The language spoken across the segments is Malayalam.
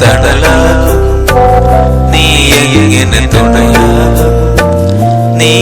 തടലാകും നീ എങ്ങനെ തുടയാകും നീ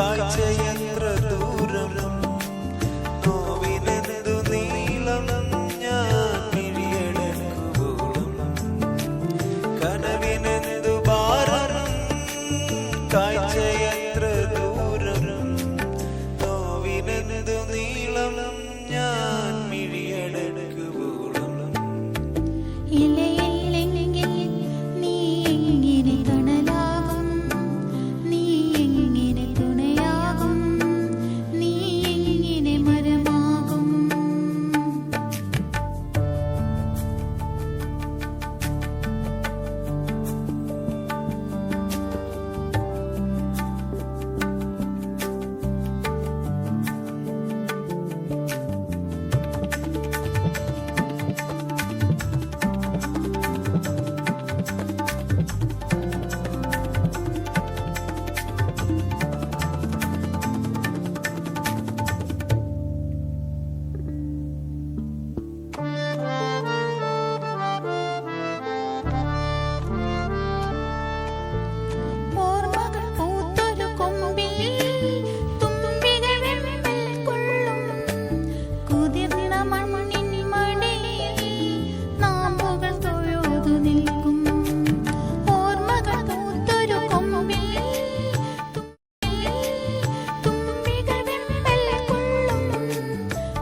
കാഴ്ചയത്ര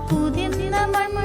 പുതിയ നമ്മൾ